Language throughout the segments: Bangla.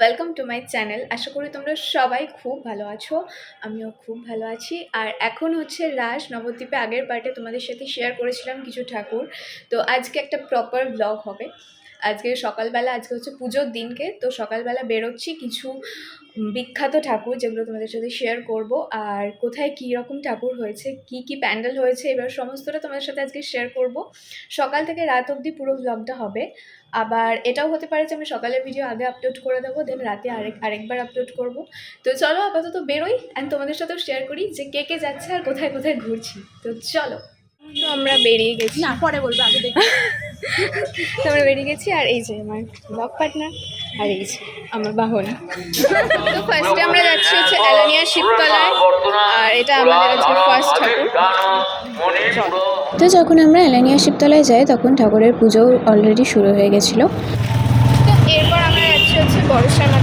ওয়েলকাম টু মাই চ্যানেল আশা করি তোমরা সবাই খুব ভালো আছো, আমিও খুব ভালো আছি। আর এখন হচ্ছে রাস নবদ্বীপে আগের পার্টে তোমাদের সাথে শেয়ার করেছিলাম কিছু ঠাকুর। তো আজকে একটা প্রপার ব্লগ হবে। আজকে সকালবেলা, আজকে হচ্ছে পুজোর দিনকে, তো সকালবেলা বেরোচ্ছি কিছু বিখ্যাত ঠাকুর যেগুলো তোমাদের সাথে শেয়ার করব। আর কোথায় কী রকম ঠাকুর হয়েছে কি কি প্যান্ডেল হয়েছে এবার সমস্তটা তোমাদের সাথে আজকে শেয়ার করব। সকাল থেকে রাত অবধি পুরো ব্লগটা হবে। আবার এটাও হতে পারে যে আমি সকালের ভিডিও আগে আপলোড করে দেবো দেন রাতে আরেক আরেকবার আপলোড করব। তো চলো আপাতত বেরোই অ্যান্ড তোমাদের সাথেও শেয়ার করি যে কে কে যাচ্ছে আর কোথায় কোথায় ঘুরছি। তো চলো। তো আমরা বেরিয়ে গেছি। না পরে বলব আগে দেখি। তো আমরা বেরিয়ে গেছি আর এই যে আমার ব্লগ পার্টনার আর এই যে আমার বাহন। তো ফার্স্টে আমরা যাচ্ছি হচ্ছে অ্যালানিয়া শিবতলায় আর এটা আমাদের হচ্ছে ফার্স্ট ঠাকুর। তো যখন আমরা অ্যালানিয়া শিবতলায় যাই তখন ঠাকুরের পুজো অলরেডি শুরু হয়ে গেছিল। তো এরপর আমরা যাচ্ছি হচ্ছে বড়শ্যামা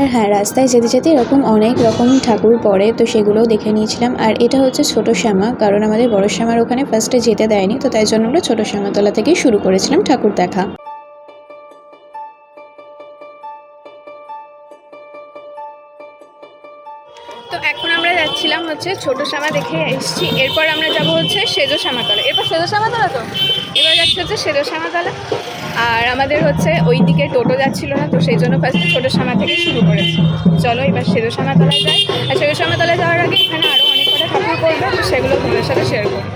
আর হ্যাঁ রাস্তায় যেতে যেতে এরকম অনেক রকম ঠাকুর পড়ে, তো সেগুলোও দেখে নিয়েছিলাম। আর এটা হচ্ছে ছোট শ্যামা, কারণ আমাদের বড় শ্যামার ওখানে ফার্স্টে যেতে দেয়নি, তো তাই জন্য আমরা ছোট শ্যামাতলা থেকেই শুরু করেছিলাম ঠাকুর দেখা। তো এখন আমরা যাচ্ছিলাম হচ্ছে ছোট শ্যামা দেখে এসেছি, এরপর আমরা যাব হচ্ছে সেজো শ্যামাতলা। এরপর সেজো শ্যামাতলা তো? এবার যাচ্ছে হচ্ছে সেজো শ্যামাতলা। আর আমাদের হচ্ছে ওই দিকে টোটো যাচ্ছিল না, তো সেই জন্য ফার্স্টে ছোটো শ্যামা থেকে শুরু করেছি। চলো এবার সেজো শ্যামাতলায় যাই। আর সেজো শ্যামাতলায় যাওয়ার আগে এখানে আরও অনেক কটা ঠাকুর করবে তো সেগুলো তোমাদের সাথে শেয়ার করব।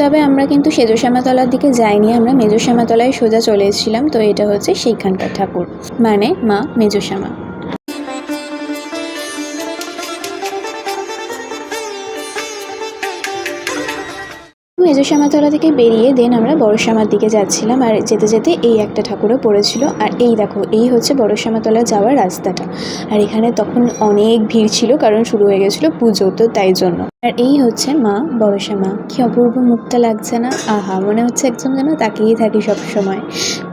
তবে আমরা কিন্তু সেজো শ্যামাতলার দিকে যাইনি, আমরা মেজো শ্যামাতলায় সোজা চলে এসেছিলাম, তো এটা হচ্ছে সেইখানকার ঠাকুর। মানে মা মেজো শ্যামা। মেজো শ্যামাতলা থেকে বেরিয়ে দেন আমরা বড় শ্যামার দিকে যাচ্ছিলাম। আর যেতে যেতে এই একটা ঠাকুরও পড়েছিল। আর এই দেখো, এই হচ্ছে বড় শ্যামাতলা যাওয়ার রাস্তাটা। আর এখানে তখন অনেক ভিড় ছিল, কারণ শুরু হয়ে গেছিল পুজো তো তাই জন্য। আর এই হচ্ছে মা বড় শ্যামা। কি অপূর্ব মুখটা লাগছে না? আহা, মনে হচ্ছে একদম যেন তাকিয়েই থাকি সব সময়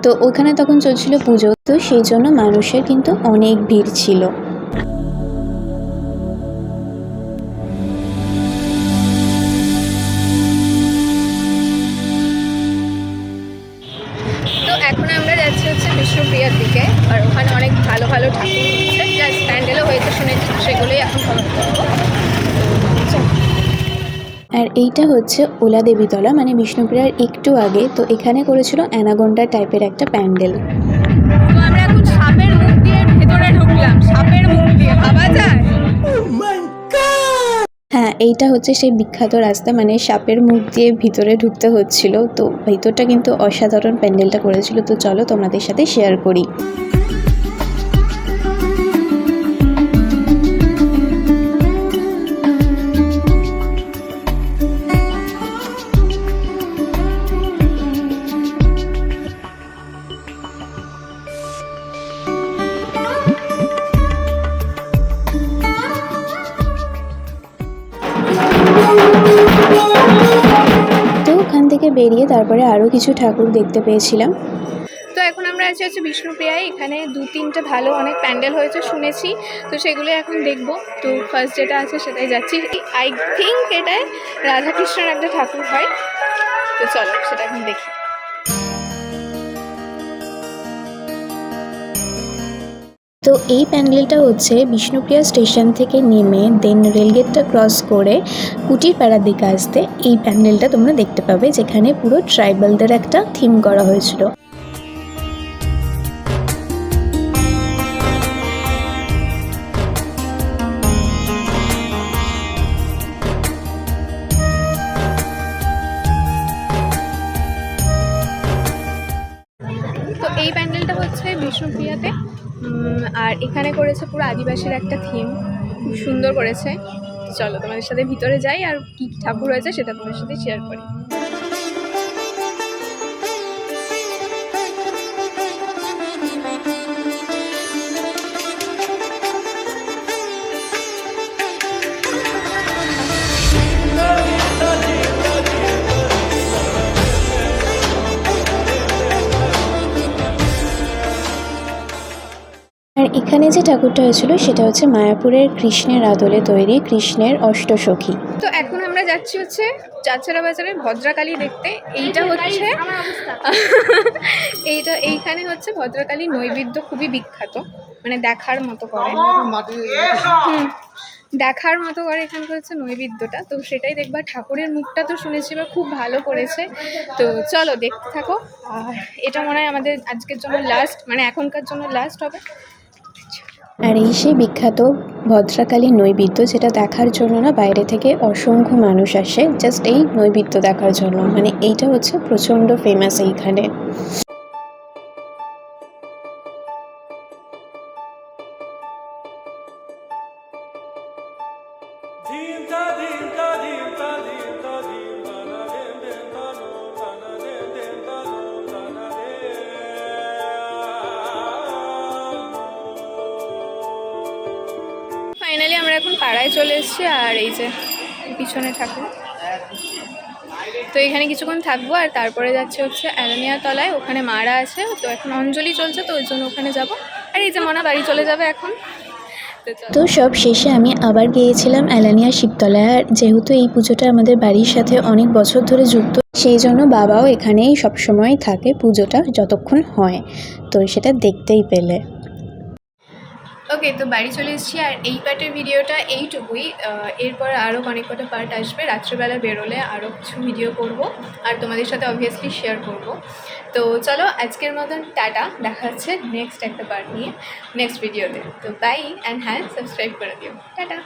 তো ওখানে তখন চলছিল পুজো, তো সেই জন্য মানুষের কিন্তু অনেক ভিড় ছিল। বিষ্ণুপ্রিয়ার দিকে, আর ওখানে অনেক ভালো ভালো ঠাকুর হচ্ছে প্লাস প্যান্ডেলও হয়েছে, শুনেছি, সেগুলোই এখন করব। আর এইটা হচ্ছে ওলা দেবীতলা মানে বিষ্ণুপ্রিয়ার একটু আগে। তো এখানে করেছিল অ্যানাগন্ডা টাইপের একটা প্যান্ডেল। এইটা হচ্ছে সেই বিখ্যাত রাস্তা মানে সাপের মুখ দিয়ে ভিতরে ঢুকতে হচ্ছিল। তো ভিতরটা কিন্তু অসাধারণ প্যান্ডেলটা করেছিল। তো চলো তোমাদের সাথে শেয়ার করি। বেরিয়ে তারপরে আরও কিছু ঠাকুর দেখতে পেয়েছিলাম। তো এখন আমরা আছি হচ্ছে বিষ্ণুপ্রিয়ায় এখানে দু তিনটে ভালো অনেক প্যান্ডেল হয়েছে শুনেছি, তো সেগুলো এখন দেখব। তো ফার্স্ট যেটা আছে সেটাই যাচ্ছি। আই থিঙ্ক এটায় রাধাকৃষ্ণের একটা ঠাকুর হয়। তো চলো সেটা এখন দেখি। তো এই প্যান্ডেলটা হচ্ছে বিষ্ণুপ্রিয়া স্টেশন থেকে নেমে দেন রেলগেটটা ক্রস করে কুটিরপাড়ার দিকে আসতে এই প্যান্ডেলটা তোমরা দেখতে পাবে, যেখানে পুরো ট্রাইবালদের একটা থিম করা হয়েছিল। এই প্যান্ডেলটা হচ্ছে বিষ্ণুপ্রিয়াতে। আর এখানে করেছে পুরো আদিবাসীর একটা থিম খুব সুন্দর করেছে। চলো তোমাদের সাথে ভিতরে যাই আর কি ঠাকুর হয়েছে সেটা তোমাদের সাথে শেয়ার করি। এখানে যে ঠাকুরটা হয়েছিল সেটা হচ্ছে মায়াপুরের কৃষ্ণের আদলে তৈরি কৃষ্ণের অষ্টসখী। তো এখন আমরা যাচ্ছি হচ্ছে চাচড়া বাজারের ভদ্রাকালী দেখতে। এইটা হচ্ছে এইটা এইখানে হচ্ছে ভদ্রাকালী নৈবেদ্য খুবই বিখ্যাত। মানে দেখার মতো করে। দেখার মতো করে এখানকার হচ্ছে নৈবেদ্যটা। তো সেটাই দেখবা। ঠাকুরের মুখটা তো শুনেছি এবার খুব ভালো করেছে। তো চলো দেখতে থাকো। আর এটা মনে হয় আমাদের আজকের জন্য লাস্ট মানে এখনকার জন্য লাস্ট হবে। আর এই সেই বিখ্যাত ভদ্রাকালী নৈবেদ্য যেটা দেখার জন্য না বাইরে থেকে অসংখ্য মানুষ আসে জাস্ট এই নৈবেদ্য দেখার জন্য। মানে এইটা হচ্ছে প্রচণ্ড ফেমাস এইখানে। পাড়ায় চলে এসেছি আর এই যে পিছনে ঠাকুর। তো এখানে কিছুক্ষণ থাকব আর তারপরে যাচ্ছে হচ্ছে অ্যালানিয়া তলায়, ওখানে মারা আছে, তো এখন অঞ্জলি চলছে, তো ওই জন্য ওখানে যাব। আর এই যে মনা বাড়ি চলে যাবে এখন। তো সব শেষে আমি আবার গিয়েছিলাম অ্যালানিয়া শিবতলায়, আর যেহেতু এই পুজোটা আমাদের বাড়ির সাথে অনেক বছর ধরে যুক্ত, সেই জন্য বাবাও এখানেই সবসময় থাকে পুজোটা যতক্ষণ হয়। তো সেটা দেখতেই পেলে। ওকে তো বাড়ি চলে এসেছি আর এই পার্টের ভিডিওটা এইটুকুই। এরপর আরও অনেক কটা পার্ট আসবে। রাত্রেবেলা বেরোলে আরও কিছু ভিডিও করব আর তোমাদের সাথে অবভিয়াসলি শেয়ার করব। তো চলো, আজকের মতন টাটা। দেখা হচ্ছে নেক্সট একটা পার্ট নিয়ে নেক্সট ভিডিওতে তো। বাই অ্যান্ড হ্যাঁ সাবস্ক্রাইব করে দিও। টাটা।